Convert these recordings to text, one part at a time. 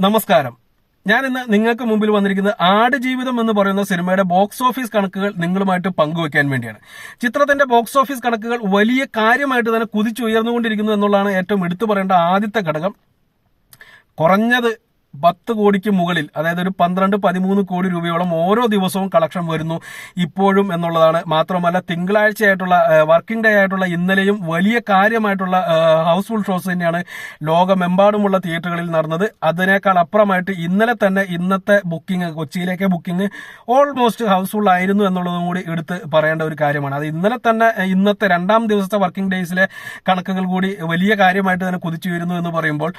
നമസ്കാരം. ഞാൻ ഇന്ന് നിങ്ങൾക്ക് മുമ്പിൽ വന്നിരിക്കുന്നത് ആടുജീവിതം എന്ന് പറയുന്ന സിനിമയുടെ ബോക്സ് ഓഫീസ് കണക്കുകൾ നിങ്ങളുമായിട്ട് പങ്കുവയ്ക്കാൻ വേണ്ടിയാണ്. ചിത്രത്തിന്റെ ബോക്സ് ഓഫീസ് കണക്കുകൾ വലിയ കാര്യമായിട്ട് തന്നെ കുതിച്ചുയർന്നുകൊണ്ടിരിക്കുന്നു എന്നുള്ളതാണ് ഏറ്റവും എടുത്തു പറയേണ്ട ആദ്യത്തെ ഘടകം. കുറഞ്ഞത് പത്ത് കോടിക്ക് മുകളിൽ അതായത് ഒരു പന്ത്രണ്ട് പതിമൂന്ന് കോടി രൂപയോളം ഓരോ ദിവസവും കളക്ഷൻ വരുന്നു ഇപ്പോഴും എന്നുള്ളതാണ്. മാത്രമല്ല തിങ്കളാഴ്ചയായിട്ടുള്ള വർക്കിംഗ് ഡേ ആയിട്ടുള്ള ഇന്നലെയും വലിയ കാര്യമായിട്ടുള്ള ഹൗസ്ഫുൾ ഷോസ് തന്നെയാണ് ലോകമെമ്പാടുമുള്ള തിയേറ്ററുകളിൽ നടന്നത്. അതിനേക്കാൾ അപ്പുറമായിട്ട് ഇന്നലെ തന്നെ ഇന്നത്തെ ബുക്കിംഗ് കൊച്ചിയിലേക്ക് ബുക്കിംഗ് ഓൾമോസ്റ്റ് ഹൗസ്ഫുൾ ആയിരുന്നു എന്നുള്ളതും കൂടി എടുത്ത് പറയേണ്ട ഒരു കാര്യമാണ്. അത് ഇന്നലെ തന്നെ ഇന്നത്തെ രണ്ടാം ദിവസത്തെ വർക്കിംഗ് ഡേയ്സിലെ കണക്കുകൾ കൂടി വലിയ കാര്യമായിട്ട് തന്നെ കുതിച്ചു വരുന്നു എന്ന് പറയുമ്പോൾ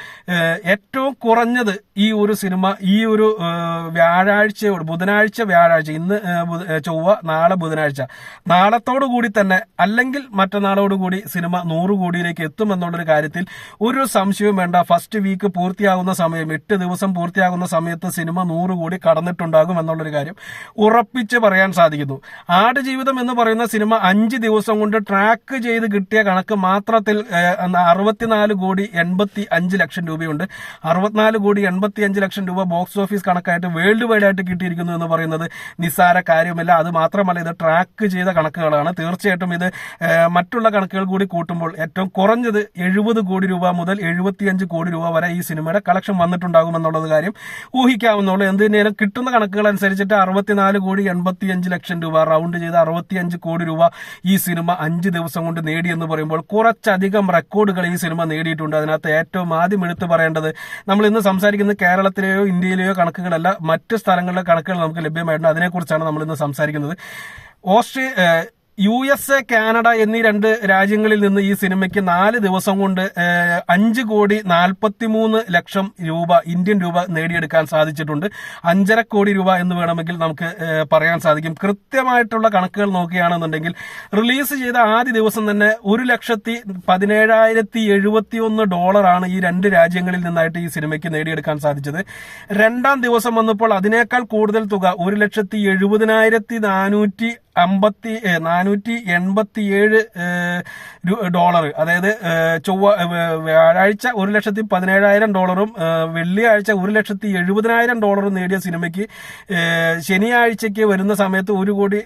ഏറ്റവും കുറഞ്ഞത് ഈ ഒരു സിനിമ ഈ ഒരു വ്യാഴാഴ്ചയോട് ബുധനാഴ്ച വ്യാഴാഴ്ച ഇന്ന് ചൊവ്വ നാളെ ബുധനാഴ്ച. നാളത്തോടു കൂടി തന്നെ അല്ലെങ്കിൽ മറ്റന്നാളോടുകൂടി സിനിമ നൂറ് കോടിയിലേക്ക് എത്തും എന്നുള്ളൊരു കാര്യത്തിൽ ഒരു സംശയവും വേണ്ട. ഫസ്റ്റ് വീക്ക് പൂർത്തിയാകുന്ന സമയം എട്ട് ദിവസം പൂർത്തിയാകുന്ന സമയത്ത് സിനിമ നൂറ് കോടി കടന്നിട്ടുണ്ടാകും എന്നുള്ളൊരു കാര്യം ഉറപ്പിച്ച് പറയാൻ സാധിക്കുന്നു. ആട് ജീവിതം എന്ന് പറയുന്ന സിനിമ അഞ്ച് ദിവസം കൊണ്ട് ട്രാക്ക് ചെയ്ത് കിട്ടിയ കണക്ക് മാത്രത്തിൽ അറുപത്തിനാല് കോടി എൺപത്തി അഞ്ച് ലക്ഷം രൂപയുണ്ട്. അറുപത്തിനാല് കോടി എൺപത്തി അഞ്ച് ലക്ഷം രൂപ ബോക്സ് ഓഫീസ് കണക്കായിട്ട് വേൾഡ് വൈഡ് ആയിട്ട് കിട്ടിയിരിക്കുന്നു എന്ന് പറയുന്നത് നിസ്സാര കാര്യമല്ല. അത് മാത്രമല്ല ഇത് ട്രാക്ക് ചെയ്ത കണക്കുകളാണ്. തീർച്ചയായിട്ടും ഇത് മറ്റുള്ള കണക്കുകൾ കൂടി കൂട്ടുമ്പോൾ ഏറ്റവും കുറഞ്ഞത് എഴുപത് കോടി രൂപ മുതൽ എഴുപത്തിയഞ്ച് കോടി രൂപ വരെ ഈ സിനിമയുടെ കളക്ഷൻ വന്നിട്ടുണ്ടാകും എന്നുള്ളത് കാര്യം ഊഹിക്കാവുന്നുള്ളൂ എന്ത് തന്നെയാലും കിട്ടുന്ന കണക്കുകൾ അനുസരിച്ചിട്ട് അറുപത്തിനാല് കോടി എൺപത്തിയഞ്ച് ലക്ഷം രൂപ റൗണ്ട് ചെയ്ത് അറുപത്തിയഞ്ച് കോടി രൂപ ഈ സിനിമ അഞ്ച് ദിവസം കൊണ്ട് നേടി എന്ന് പറയുമ്പോൾ കുറച്ചധികം റെക്കോർഡുകൾ ഈ സിനിമ നേടിയിട്ടുണ്ട്. അതിനകത്ത് ഏറ്റവും ആദ്യം എടുത്തു പറയേണ്ടത് നമ്മൾ ഇന്ന് സംസാരിക്കുന്നത് കേരളത്തിലെയോ ഇന്ത്യയിലെയോ കണക്കുകളല്ല മറ്റ് സ്ഥലങ്ങളിലെ കണക്കുകൾ നമുക്ക് ലഭ്യമായിട്ടുണ്ട്. അതിനെക്കുറിച്ചാണ് നമ്മൾ ഇന്ന് സംസാരിക്കുന്നത്. ഓസ്ട്രേ യു എസ് എ കാനഡ എന്നീ രണ്ട് രാജ്യങ്ങളിൽ നിന്ന് ഈ സിനിമയ്ക്ക് നാല് ദിവസം കൊണ്ട് അഞ്ച് കോടി നാൽപ്പത്തിമൂന്ന് ലക്ഷം രൂപ ഇന്ത്യൻ രൂപ നേടിയെടുക്കാൻ സാധിച്ചിട്ടുണ്ട്. അഞ്ചര കോടി രൂപ എന്ന് വേണമെങ്കിൽ നമുക്ക് പറയാൻ സാധിക്കും. കൃത്യമായിട്ടുള്ള കണക്കുകൾ നോക്കുകയാണെന്നുണ്ടെങ്കിൽ റിലീസ് ചെയ്ത ആദ്യ ദിവസം തന്നെ ഒരു ലക്ഷത്തി പതിനേഴായിരത്തി എഴുപത്തി ഒന്ന് ഡോളറാണ് ഈ രണ്ട് രാജ്യങ്ങളിൽ നിന്നായിട്ട് ഈ സിനിമയ്ക്ക് നേടിയെടുക്കാൻ സാധിച്ചത്. രണ്ടാം ദിവസം വന്നപ്പോൾ അതിനേക്കാൾ കൂടുതൽ തുക ഒരു ലക്ഷത്തി എഴുപതിനായിരത്തി നാനൂറ്റി അമ്പത്തി നാനൂറ്റി എൺപത്തിയേഴ് ഏഹ്, രു- ഡോളർ അതായത് ചൊവ്വ വ്യാഴാഴ്ച ഒരു ലക്ഷത്തി പതിനേഴായിരം ഡോളറും വെള്ളിയാഴ്ച ഒരു ലക്ഷത്തി എഴുപതിനായിരം ഡോളറും നേടിയ സിനിമയ്ക്ക് ശനിയാഴ്ചയ്ക്ക് വരുന്ന സമയത്ത് ഒരു കോടി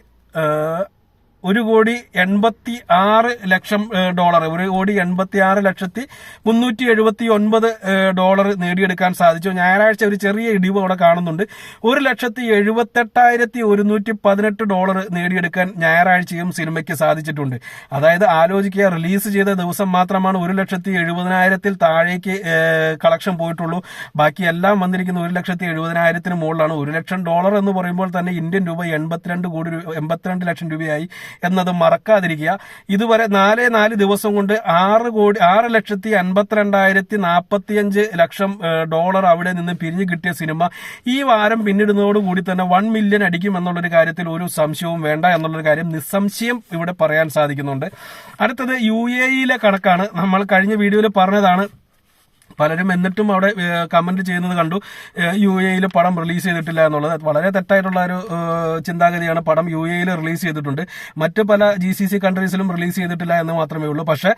ഒരു കോടി എൺപത്തി ആറ് ലക്ഷം ഡോളർ. ഒരു കോടി എൺപത്തി ആറ് ലക്ഷത്തി മുന്നൂറ്റി എഴുപത്തി ഒൻപത് ഡോളർ നേടിയെടുക്കാൻ സാധിച്ചു. ഞായറാഴ്ച ഒരു ചെറിയ ഇടിവ് അവിടെ കാണുന്നുണ്ട്. ഒരു ലക്ഷത്തി എഴുപത്തെട്ടായിരത്തി ഒരുന്നൂറ്റി പതിനെട്ട് ഡോളർ നേടിയെടുക്കാൻ ഞായറാഴ്ചയും സിനിമയ്ക്ക് സാധിച്ചിട്ടുണ്ട്. അതായത് ആലോചിക്കുക റിലീസ് ചെയ്ത ദിവസം മാത്രമാണ് ഒരു ലക്ഷത്തി എഴുപതിനായിരത്തിൽ താഴേക്ക് കളക്ഷൻ പോയിട്ടുള്ളൂ. ബാക്കി എല്ലാം വന്നിരിക്കുന്ന ഒരു ലക്ഷത്തി എഴുപതിനായിരത്തിന് മുകളിലാണ്. ഒരു ലക്ഷം ഡോളർ എന്ന് പറയുമ്പോൾ തന്നെ ഇന്ത്യൻ രൂപ എൺപത്തിരണ്ട് കോടി എൺപത്തിരണ്ട് ലക്ഷം രൂപയായി. എന്നത് മറക്കാതിരിക്കുക. ഇതുവരെ നാല് നാല് ദിവസം കൊണ്ട് ആറ് കോടി ആറ് ലക്ഷത്തി അൻപത്തിരണ്ടായിരത്തി നാൽപ്പത്തിയഞ്ച് ലക്ഷം ഡോളർ അവിടെ നിന്ന് പിരിഞ്ഞു കിട്ടിയ സിനിമ. ഈ വാരം പിന്നിടുന്നതോടുകൂടി തന്നെ വൺ മില്യൺ അടിക്കും എന്നുള്ളൊരു കാര്യത്തിൽ ഒരു സംശയവും വേണ്ട എന്നുള്ളൊരു കാര്യം നിസ്സംശയം ഇവിടെ പറയാൻ സാധിക്കുന്നുണ്ട്. അടുത്തത് യു എ ഇയിലെ കണക്കാണ്. നമ്മൾ കഴിഞ്ഞ വീഡിയോയിൽ പറഞ്ഞതാണ് പലരും എന്നിട്ടും അവിടെ കമന്റ് ചെയ്യുന്നത് കണ്ടു. യു എയിൽ പടം റിലീസ് ചെയ്തിട്ടില്ല എന്നുള്ളത്. വളരെ തെറ്റായിട്ടുള്ള ഒരു ചിന്താഗതിയാണ് പടം യു എയിൽ റിലീസ് ചെയ്തിട്ടുണ്ട്. മറ്റ് പല ജി സി സി കൺട്രീസിലും റിലീസ് ചെയ്തിട്ടില്ല എന്ന് മാത്രമേ ഉള്ളൂ. പക്ഷേ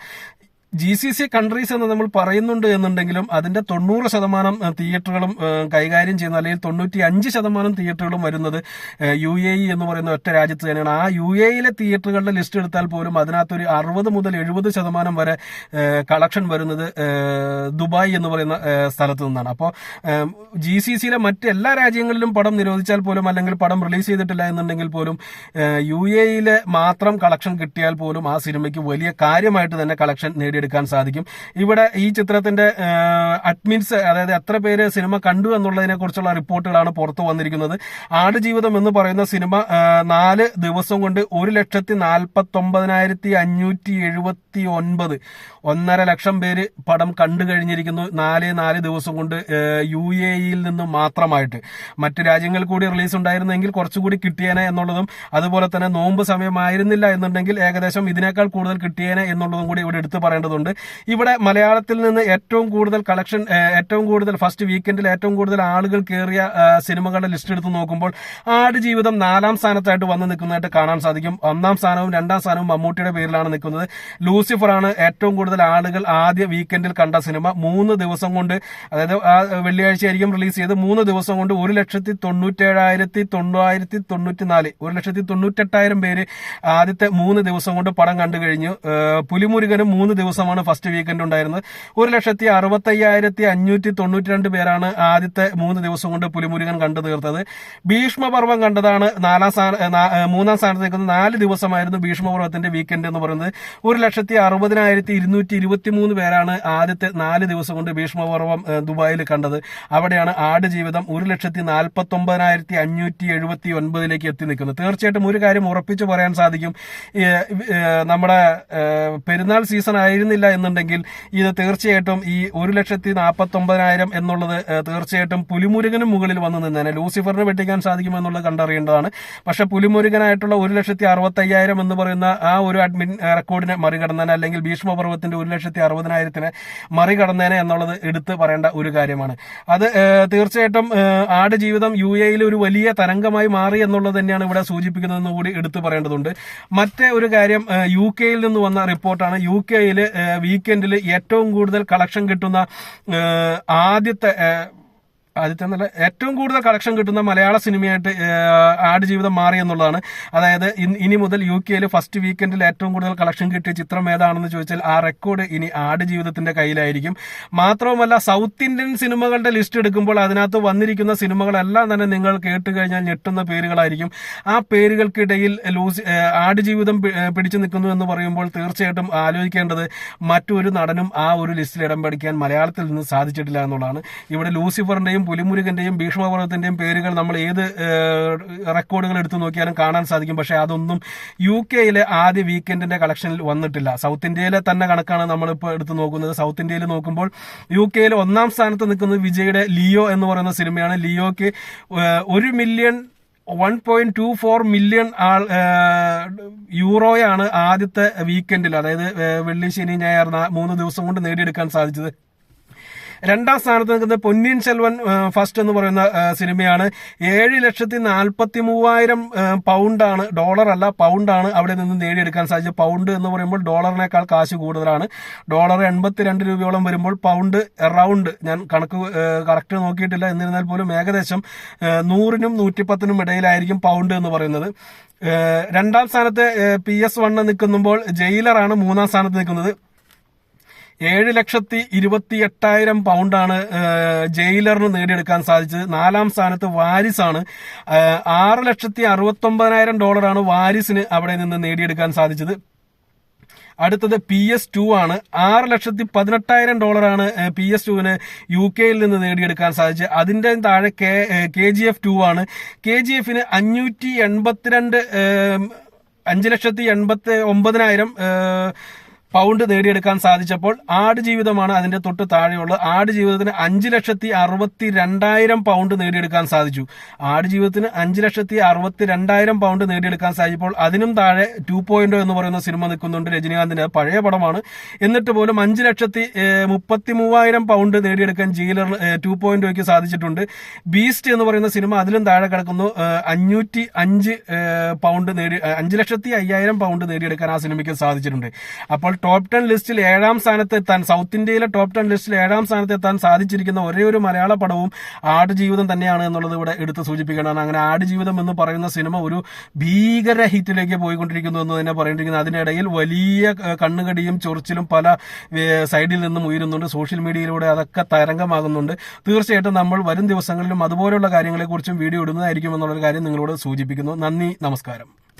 ജി സി സി കൺട്രീസ് എന്ന് നമ്മൾ പറയുന്നുണ്ട് എന്നുണ്ടെങ്കിലും അതിന്റെ തൊണ്ണൂറ് ശതമാനം തിയേറ്ററുകളും കൈകാര്യം ചെയ്യുന്ന അല്ലെങ്കിൽ തൊണ്ണൂറ്റി അഞ്ച് ശതമാനം തിയേറ്ററുകളും വരുന്നത് യു എ ഇ എന്ന് പറയുന്ന ഒറ്റ രാജ്യത്ത് തന്നെയാണ്. ആ യു എ ഇയിലെ തിയേറ്ററുകളുടെ ലിസ്റ്റ് എടുത്താൽ പോലും അതിനകത്തൊരു അറുപത് മുതൽ എഴുപത് ശതമാനം വരെ കളക്ഷൻ വരുന്നത് ദുബായ് എന്ന് പറയുന്ന സ്ഥലത്ത് നിന്നാണ്. അപ്പോൾ ജി സി സിയിലെ മറ്റ് എല്ലാ രാജ്യങ്ങളിലും പടം നിരോധിച്ചാൽ പോലും അല്ലെങ്കിൽ പടം റിലീസ് ചെയ്തിട്ടില്ല എന്നുണ്ടെങ്കിൽ പോലും യു എ ഇയിലെ മാത്രം കളക്ഷൻ കിട്ടിയാൽ പോലും ആ സിനിമയ്ക്ക് വലിയ കാര്യമായിട്ട് തന്നെ കളക്ഷൻ നേടിയെടുക്കാൻ സാധിക്കും. ഇവിടെ ഈ ചിത്രത്തിന്റെ അഡ്മിൻസ് അതായത് എത്ര പേര് സിനിമ കണ്ടു എന്നുള്ളതിനെ കുറിച്ചുള്ള റിപ്പോർട്ടുകളാണ് പുറത്തു വന്നിരിക്കുന്നത്. ആടുജീവിതം എന്ന് പറയുന്ന സിനിമ നാല് ദിവസം കൊണ്ട് ഒരു ലക്ഷത്തി നാൽപ്പത്തി ഒമ്പതിനായിരത്തി അഞ്ഞൂറ്റി എഴുപത്തി ഒൻപത് ഒന്നര ലക്ഷം പേര് പടം കണ്ടു കഴിഞ്ഞിരിക്കുന്നു നാല് നാല് ദിവസം കൊണ്ട് യു എ ഇയിൽ നിന്ന് മാത്രമായിട്ട്. മറ്റ് രാജ്യങ്ങളിൽ കൂടി റിലീസ് ഉണ്ടായിരുന്നെങ്കിൽ കുറച്ചുകൂടി കിട്ടിയേനെ എന്നുള്ളതും അതുപോലെ തന്നെ നോമ്പ് സമയമായിരുന്നില്ല എന്നുണ്ടെങ്കിൽ ഏകദേശം ഇതിനേക്കാൾ കൂടുതൽ കിട്ടിയേനെ എന്നുള്ളതും കൂടി ഇവിടെ എടുത്തു പറയേണ്ടതുണ്ട്. പറയേണ്ടതുണ്ട് ഇവിടെ മലയാളത്തിൽ നിന്ന് ഏറ്റവും കൂടുതൽ കളക്ഷൻ ഏറ്റവും കൂടുതൽ ഫസ്റ്റ് വീക്കെൻഡിൽ ഏറ്റവും കൂടുതൽ ആളുകൾ കയറിയ സിനിമകളുടെ ലിസ്റ്റ് എടുത്ത് നോക്കുമ്പോൾ ആട് ജീവിതം നാലാം സ്ഥാനത്തായിട്ട് വന്ന് നിൽക്കുന്നതായിട്ട് കാണാൻ സാധിക്കും. ഒന്നാം സ്ഥാനവും രണ്ടാം സ്ഥാനവും മമ്മൂട്ടിയുടെ പേരിലാണ് നിൽക്കുന്നത്. ലൂസിഫർ ആണ് ഏറ്റവും കൂടുതൽ ആളുകൾ ആദ്യ വീക്കെൻഡിൽ കണ്ട സിനിമ. മൂന്ന് ദിവസം കൊണ്ട് അതായത് ആ വെള്ളിയാഴ്ച ആയിരിക്കും റിലീസ് ചെയ്ത് മൂന്ന് ദിവസം കൊണ്ട് ഒരു ലക്ഷത്തി തൊണ്ണൂറ്റേഴായിരത്തി തൊണ്ണൂറ്റി നാല് ഒരു ലക്ഷത്തി തൊണ്ണൂറ്റെട്ടായിരം പേര് ആദ്യത്തെ മൂന്ന് ദിവസം കൊണ്ട് പടം കണ്ടു കഴിഞ്ഞു. പുലിമുരുകനും മൂന്ന് ദിവസമാണ് ഫസ്റ്റ് വീക്കെൻഡ് ഉണ്ടായിരുന്നത്. ഒരു ലക്ഷത്തി അറുപത്തയ്യായിരത്തി അഞ്ഞൂറ്റി തൊണ്ണൂറ്റി രണ്ട് പേരാണ് ആദ്യത്തെ മൂന്ന് ദിവസം കൊണ്ട് പുലിമുരുകൻ കണ്ടു തീർത്തത്. ഭീഷ്മപർവം കണ്ടതാണ് നാലാം സ്ഥാന മൂന്നാം സ്ഥാനത്ത് നിൽക്കുന്ന നാല് ദിവസമായിരുന്നു ഭീഷ്മപർവത്തിന്റെ വീക്കെൻഡ് എന്ന് പറയുന്നത്. ഒരു ലക്ഷത്തി അറുപതിനായിരത്തി ഇരുന്നൂറ്റി ഇരുപത്തി മൂന്ന് പേരാണ് ആദ്യത്തെ നാല് ദിവസം കൊണ്ട് ഭീഷ്മപർവം ദുബായിൽ കണ്ടത്. അവിടെയാണ് ആട് ജീവിതം ഒരു ലക്ഷത്തി നാൽപ്പത്തി ഒമ്പതിനായിരത്തി അഞ്ഞൂറ്റി എഴുപത്തി ഒൻപതിലേക്ക് എത്തി നിൽക്കുന്നത്. തീർച്ചയായിട്ടും ഒരു കാര്യം ഉറപ്പിച്ചു പറയാൻ സാധിക്കും. നമ്മുടെ പെരുന്നാൾ സീസൺ ആയിരുന്നില്ല എന്നുണ്ടെങ്കിൽ ഇത് തീർച്ചയായിട്ടും ഈ ഒരു ലക്ഷത്തി നാൽപ്പത്തി ഒമ്പതിനായിരം എന്നുള്ളത് തീർച്ചയായിട്ടും പുലിമുരുകനും മുകളിൽ വന്നു നിന്നേനെ. ലൂസിഫറിന് വെട്ടിക്കാൻ സാധിക്കുമെന്നുള്ളത് കണ്ടറിയേണ്ടതാണ്. പക്ഷെ പുലിമുരുകനായിട്ടുള്ള ഒരു ലക്ഷത്തി അറുപത്തയ്യായിരം എന്ന് പറയുന്ന ആ ഒരു അഡ്മിൻ റെക്കോർഡിനെ മറികടന്നേനെ അല്ലെങ്കിൽ ഭീഷ്മപർവത്തിന്റെ ഒരു ലക്ഷത്തി അറുപതിനായിരത്തിനെ മറികടന്നേനെ എന്നുള്ളത് എടുത്ത് പറയേണ്ട ഒരു കാര്യമാണ്. അത് തീർച്ചയായിട്ടും ആട് ജീവിതം യു എയിൽ ഒരു വലിയ തരംഗമായി മാറി എന്നുള്ളത് തന്നെയാണ് ഇവിടെ സൂചിപ്പിക്കുന്നതെന്ന് കൂടി എടുത്തു പറയേണ്ടതുണ്ട്. മറ്റേ ഒരു കാര്യം യു കെയിൽ നിന്ന് വന്ന റിപ്പോർട്ടാണ്. യു കെയിൽ വീക്കെൻഡിൽ ഏറ്റവും കൂടുതൽ കളക്ഷൻ കിട്ടുന്ന ആദ്യത്തെ ആദ്യത്തെ നല്ല ഏറ്റവും കൂടുതൽ കളക്ഷൻ കിട്ടുന്ന മലയാള സിനിമയായിട്ട് ആട് ജീവിതം മാറി എന്നുള്ളതാണ്. അതായത് ഇനി മുതൽ യു കെയിൽ ഫസ്റ്റ് വീക്കെൻഡിൽ ഏറ്റവും കൂടുതൽ കളക്ഷൻ കിട്ടിയ ചിത്രം ഏതാണെന്ന് ചോദിച്ചാൽ ആ റെക്കോർഡ് ഇനി ആട് ജീവിതത്തിന്റെ കയ്യിലായിരിക്കും. മാത്രവുമല്ല സൗത്ത് ഇന്ത്യൻ സിനിമകളുടെ ലിസ്റ്റ് എടുക്കുമ്പോൾ അതിനകത്ത് വന്നിരിക്കുന്ന സിനിമകളെല്ലാം തന്നെ നിങ്ങൾ കേട്ട് കഴിഞ്ഞാൽ ഞെട്ടുന്ന പേരുകളായിരിക്കും. ആ പേരുകൾക്കിടയിൽ ലൂസി ആട് ജീവിതം പി- ഏഹ് പിടിച്ചു നിൽക്കുന്നു എന്ന് പറയുമ്പോൾ തീർച്ചയായിട്ടും ആലോചിക്കേണ്ടത് മറ്റൊരു നടനും ആ ഒരു ലിസ്റ്റിൽ ഇടം പഠിക്കാൻ മലയാളത്തിൽ നിന്ന് സാധിച്ചിട്ടില്ല എന്നുള്ളതാണ്. ഇവിടെ ലൂസിഫറിന്റെയും പുലിമുരുകന്റെയും ഭീഷ്മപർവതത്തിന്റെയും പേരുകൾ നമ്മൾ ഏത് റെക്കോർഡുകൾ എടുത്തു നോക്കിയാലും കാണാൻ സാധിക്കും. പക്ഷേ അതൊന്നും യു കെയിലെ ആദ്യ വീക്കെൻഡിന്റെ കളക്ഷനിൽ വന്നിട്ടില്ല. സൗത്ത് ഇന്ത്യയിലെ തന്നെ കണക്കാണ് നമ്മളിപ്പോൾ എടുത്തു നോക്കുന്നത്. സൗത്ത് ഇന്ത്യയിൽ നോക്കുമ്പോൾ യു കെയിൽ ഒന്നാം സ്ഥാനത്ത് നിൽക്കുന്നത് വിജയുടെ ലിയോ എന്ന് പറയുന്ന സിനിമയാണ്. ലിയോക്ക് ഒരു million one point two four million ആൾ യൂറോയാണ് ആദ്യത്തെ വീക്കെൻഡിൽ അതായത് വെള്ളി ശനി ഞായർ മൂന്ന് ദിവസം കൊണ്ട് നേടിയെടുക്കാൻ സാധിച്ചത്. രണ്ടാം സ്ഥാനത്ത് നിൽക്കുന്നത് പൊന്നിയൻ ചെൽവൻ ഫസ്റ്റ് എന്ന് പറയുന്ന സിനിമയാണ്. ഏഴ് ലക്ഷത്തി നാൽപ്പത്തി മൂവായിരം പൗണ്ടാണ് ഡോളർ അല്ല പൗണ്ടാണ് അവിടെ നിന്ന് നേടിയെടുക്കാൻ സാധിച്ചത്. പൗണ്ട് എന്ന് പറയുമ്പോൾ ഡോളറിനേക്കാൾ കാശ് കൂടുതലാണ്. ഡോളർ എൺപത്തിരണ്ട് രൂപയോളം വരുമ്പോൾ പൗണ്ട് എറൗണ്ട് ഞാൻ കണക്ക് കറക്റ്റ് നോക്കിയിട്ടില്ല. എന്നിരുന്നാൽ പോലും ഏകദേശം നൂറിനും നൂറ്റിപ്പത്തിനും ഇടയിലായിരിക്കും പൗണ്ട് എന്ന് പറയുന്നത്. രണ്ടാം സ്ഥാനത്ത് പി എസ് വണ്ണ് നിൽക്കുമ്പോൾ ജയിലറാണ് മൂന്നാം സ്ഥാനത്ത് നിൽക്കുന്നത്. ഏഴ് ലക്ഷത്തി ഇരുപത്തി എട്ടായിരം പൗണ്ടാണ് ജയിലറിന് നേടിയെടുക്കാൻ സാധിച്ചത്. നാലാം സ്ഥാനത്ത് വാരിസാണ്. ആറ് ലക്ഷത്തി അറുപത്തൊമ്പതിനായിരം ഡോളറാണ് വാരിസിന് അവിടെ നിന്ന് നേടിയെടുക്കാൻ സാധിച്ചത്. അടുത്തത് പി എസ് ടു ആണ്. ആറ് ലക്ഷത്തി പതിനെട്ടായിരം ഡോളറാണ് പി എസ് ടുവിന് യു കെയിൽ നിന്ന് നേടിയെടുക്കാൻ സാധിച്ചത്. അതിന്റെ താഴെ കെ ജി എഫ് ടു ആണ്. കെ ജി എഫിന് അഞ്ഞൂറ്റി എൺപത്തിരണ്ട് അഞ്ച് ലക്ഷത്തി എൺപത്തി ഒമ്പതിനായിരം പൗണ്ട് നേടിയെടുക്കാൻ സാധിച്ചപ്പോൾ ആട് ജീവിതമാണ് അതിന്റെ തൊട്ട് താഴെയുള്ളത്. ആട് ജീവിതത്തിന് അഞ്ച് ലക്ഷത്തി അറുപത്തി രണ്ടായിരം പൗണ്ട് നേടിയെടുക്കാൻ സാധിച്ചു. ആട് ജീവിതത്തിന് അഞ്ച് ലക്ഷത്തി അറുപത്തി രണ്ടായിരം പൗണ്ട് നേടിയെടുക്കാൻ സാധിച്ചപ്പോൾ അതിനും താഴെ ടു പോയിന്റോ എന്ന് പറയുന്ന സിനിമ നിൽക്കുന്നുണ്ട് രജനീകാന്തിന്റെ പഴയ പടമാണ്. എന്നിട്ട് പോലും അഞ്ച് ലക്ഷത്തി മുപ്പത്തി മൂവായിരം പൗണ്ട് നേടിയെടുക്കാൻ ജീലർ ടു പോയിന്റ് സാധിച്ചിട്ടുണ്ട്. ബീസ്റ്റ് എന്ന് പറയുന്ന സിനിമ അതിലും താഴെ കിടക്കുന്നു. അഞ്ഞൂറ്റി അഞ്ച് പൗണ്ട് നേടി അഞ്ച് ലക്ഷത്തി അയ്യായിരം പൗണ്ട് നേടിയെടുക്കാൻ ആ സിനിമയ്ക്ക് സാധിച്ചിട്ടുണ്ട്. അപ്പോൾ ടോപ്പ് ടെൻ ലിസ്റ്റിൽ ഏഴാം സ്ഥാനത്ത് എത്താൻ സൗത്ത് ഇന്ത്യയിലെ ടോപ്പ് ടെൻ ലിസ്റ്റിൽ ഏഴാം സ്ഥാനത്ത് എത്താൻ സാധിച്ചിരിക്കുന്ന ഒരേ ഒരു മലയാള പടവും ആടുജീവിതം തന്നെയാണ് എന്നുള്ളത് ഇവിടെ എടുത്ത് സൂചിപ്പിക്കണം അങ്ങനെ ആടുജീവിതം എന്ന് പറയുന്ന സിനിമ ഒരു ഭീകര ഹിറ്റിലേക്ക് പോയിക്കൊണ്ടിരിക്കുന്നു എന്ന് തന്നെ പറയേണ്ടിരിക്കുന്നു അതിനിടയിൽ വലിയ കണ്ണുകടിയും ചൊറിച്ചിലും പല സൈഡിൽ നിന്നും ഉയരുന്നുണ്ട്. സോഷ്യൽ മീഡിയയിലൂടെ അതൊക്കെ തരംഗമാകുന്നുണ്ട്. തീർച്ചയായിട്ടും നമ്മൾ വരും ദിവസങ്ങളിലും അതുപോലെയുള്ള കാര്യങ്ങളെക്കുറിച്ചും വീഡിയോ ഇടുന്നതായിരിക്കും എന്നുള്ളൊരു കാര്യം നിങ്ങളോട് സൂചിപ്പിക്കുന്നു. നന്ദി നമസ്കാരം.